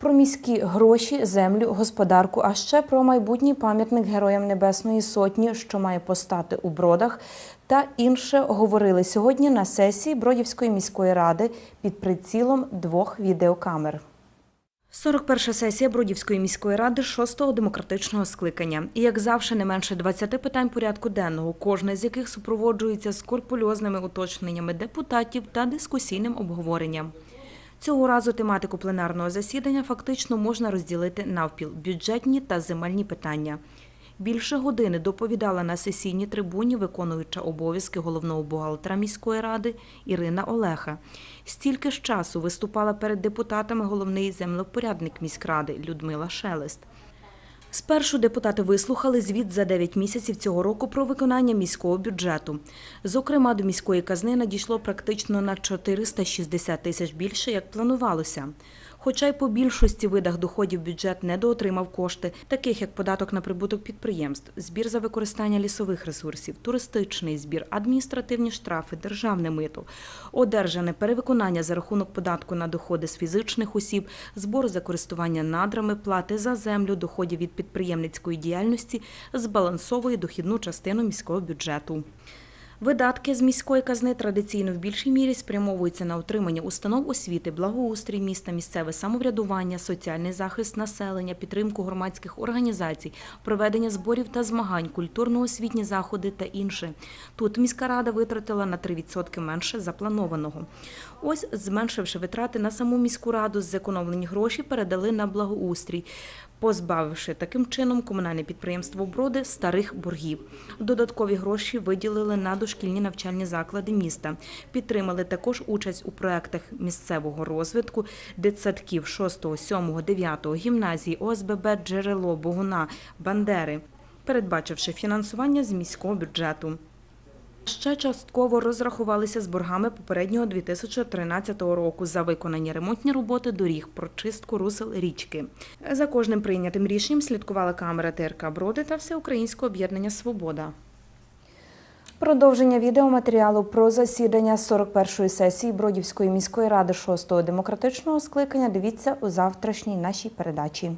про міські гроші, землю, господарку, а ще про майбутній пам'ятник Героям Небесної Сотні, що має постати у бродах, та інше говорили сьогодні на сесії Бродівської міської ради під прицілом двох відеокамер. 41-ша сесія Бродівської міської ради шостого демократичного скликання. І як завжди, не менше 20 питань порядку денного, кожне з яких супроводжується скорпульозними уточненнями депутатів та дискусійним обговоренням. Цього разу тематику пленарного засідання фактично можна розділити навпіл бюджетні та земельні питання. Більше години доповідала на сесійній трибуні виконуюча обов'язки головного бухгалтера міської ради Ірина Олеха. Стільки ж часу виступала перед депутатами головний землепорядник міськради Людмила Шелест. Спершу депутати вислухали звіт за 9 місяців цього року про виконання міського бюджету. Зокрема, до міської казни надійшло практично на 460 тисяч більше, як планувалося. Хоча й по більшості видах доходів бюджет недоотримав кошти, таких як податок на прибуток підприємств, збір за використання лісових ресурсів, туристичний збір, адміністративні штрафи, державне мито, одержане перевиконання за рахунок податку на доходи з фізичних осіб, збор за користування надрами, плати за землю, доходів від підприємницької діяльності збалансовує дохідну частину міського бюджету. Видатки з міської казни традиційно в більшій мірі спрямовуються на утримання установ освіти, благоустрій міста, місцеве самоврядування, соціальний захист населення, підтримку громадських організацій, проведення зборів та змагань, культурно-освітні заходи та інше. Тут міська рада витратила на 3% менше запланованого. Ось, зменшивши витрати на саму міську раду, зекономлені гроші передали на благоустрій позбавивши таким чином комунальне підприємство Броди старих боргів. Додаткові гроші виділили на дошкільні навчальні заклади міста. Підтримали також участь у проектах місцевого розвитку дитсадків 6, 7, 9 гімназії, ОСББ, Джерело, Богуна, Бандери, передбачивши фінансування з міського бюджету. Ще частково розрахувалися з боргами попереднього 2013 року за виконані ремонтні роботи доріг, прочистку русел річки. За кожним прийнятим рішенням слідкувала камера ТРК Броди та Всеукраїнського об'єднання Свобода. Продовження відеоматеріалу про засідання 41-ї сесії Бродівської міської ради 6-го демократичного скликання дивіться у завтрашній нашій передачі.